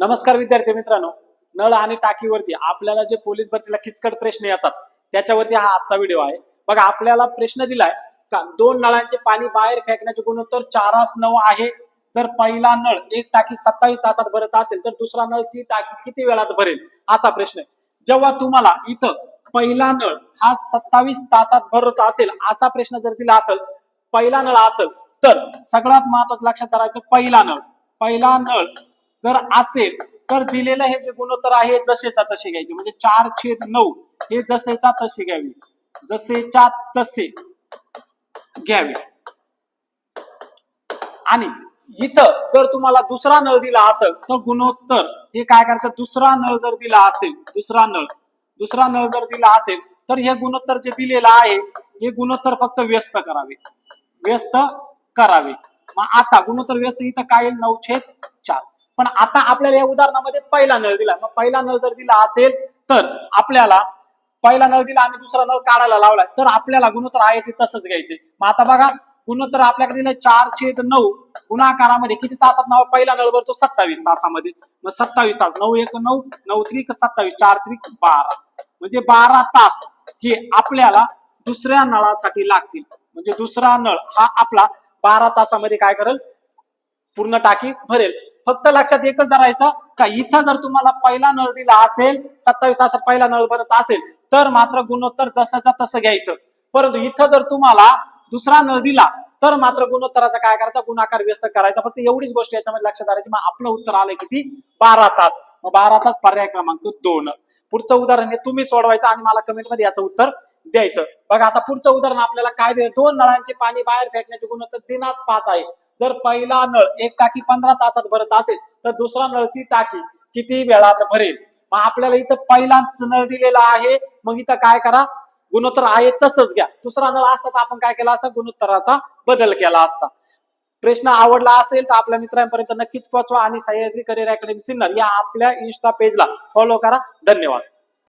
नमस्कार विद्यार्थी मित्रांनो. नळ आणि टाकीवरती आपल्याला जे पोलीस भरतीला किचकट प्रश्न येतात त्याच्यावरती हा आजचा व्हिडिओ आहे. बघा आपल्याला प्रश्न दिलाय का दोन नळांचे पाणी बाहेर फेकण्याचे गुणोत्तर चारास नऊ आहे. जर पहिला नळ एक टाकी सत्तावीस तासात भरत असेल तर दुसरा नळ ती टाकी किती वेळात भरेल? असा प्रश्न आहे. जेव्हा तुम्हाला इथं पहिला नळ हा सत्तावीस तासात भरत असेल असा प्रश्न जर दिला असेल पहिला नळ असेल तर सगळ्यात महत्वाचं लक्षात धरायचं पहिला नळ. पहिला नळ जर असेल तर दिलेलं हे जे गुणोत्तर आहे जसेचा तसे घ्यायचे. म्हणजे चार छेद नऊ हे जसेचा तसे घ्यावे. जसेच्या तसे घ्यावे. आणि इथं जर तुम्हाला दुसरा नळ दिला असेल तर गुणोत्तर हे काय करायचं दुसरा नळ जर दिला असेल दुसरा नळ दुसरा नळ जर दिला असेल तर हे गुणोत्तर जे दिलेलं आहे हे गुणोत्तर फक्त व्यस्त करावे. व्यस्त करावे. मग आता गुणोत्तर व्यस्त इथं काय येईल? नऊ छेद चार. पण आता आपल्याला या उदाहरणामध्ये पहिला नळ दिला. मग पहिला नळ जर दिला असेल तर आपल्याला पहिला नळ दिला आणि दुसरा नळ काढायला लावला तर आपल्याला गुणोत्तर आहे ते तसंच घ्यायचे. मग आता बघा गुणोत्तर आपल्याकडे दिलं चार छेद नऊ. गुणाकारामध्ये किती तासात नाव पहिला नळ भरतो? सत्तावीस तासामध्ये. मग सत्तावीस तास नऊ एक नऊ नऊ त्रिक सत्तावीस चार त्रिक बारा. म्हणजे बारा तास हे आपल्याला दुसऱ्या नळासाठी लागतील. म्हणजे दुसरा नळ हा आपला बारा तासामध्ये काय करेल? पूर्ण टाकी भरेल. फक्त लक्षात एकच धरायचं का इथं जर तुम्हाला पहिला नळ दिला असेल सत्तावीस तासात पहिला नळ भरत असेल तर मात्र गुणोत्तर जसंचा तसं घ्यायचं. परंतु इथं जर तुम्हाला दुसरा नळ दिला तर मात्र गुणोत्तराचा काय करायचा? गुणाकार व्यस्त करायचा. फक्त एवढीच गोष्ट याच्यामध्ये लक्षात धरायची मग आपलं उत्तर आलंय किती? बारा तास. मग बारा तास पर्याय क्रमांक दोन. पुढचं उदाहरण हे तुम्ही सोडवायचं आणि मला कमेंटमध्ये याचं उत्तर द्यायचं. बघा आता पुढचं उदाहरण आपल्याला काय दे दोन नळांचे पाणी बाहेर फेकण्याचे गुणोत्तर दिनाच पाच आहे जर पहिला नळ एक टाकी पंधरा तासात भरत असेल तर दुसरा नळ ती टाकी किती वेळात भरेल? मग आपल्याला इथं पहिलाच नळ दिलेला आहे. मग इथं काय करा? गुणोत्तर आहे तसंच घ्या. दुसरा नळ असता तर आपण काय केला असता? गुणोत्तराचा बदल केला असता. प्रश्न आवडला असेल तर आपल्या मित्रांपर्यंत नक्कीच पोहोचवा. आणि सह्याद्री करिअर अकॅडमी सिन्नर या आपल्या इन्स्टा पेजला फॉलो करा. धन्यवाद.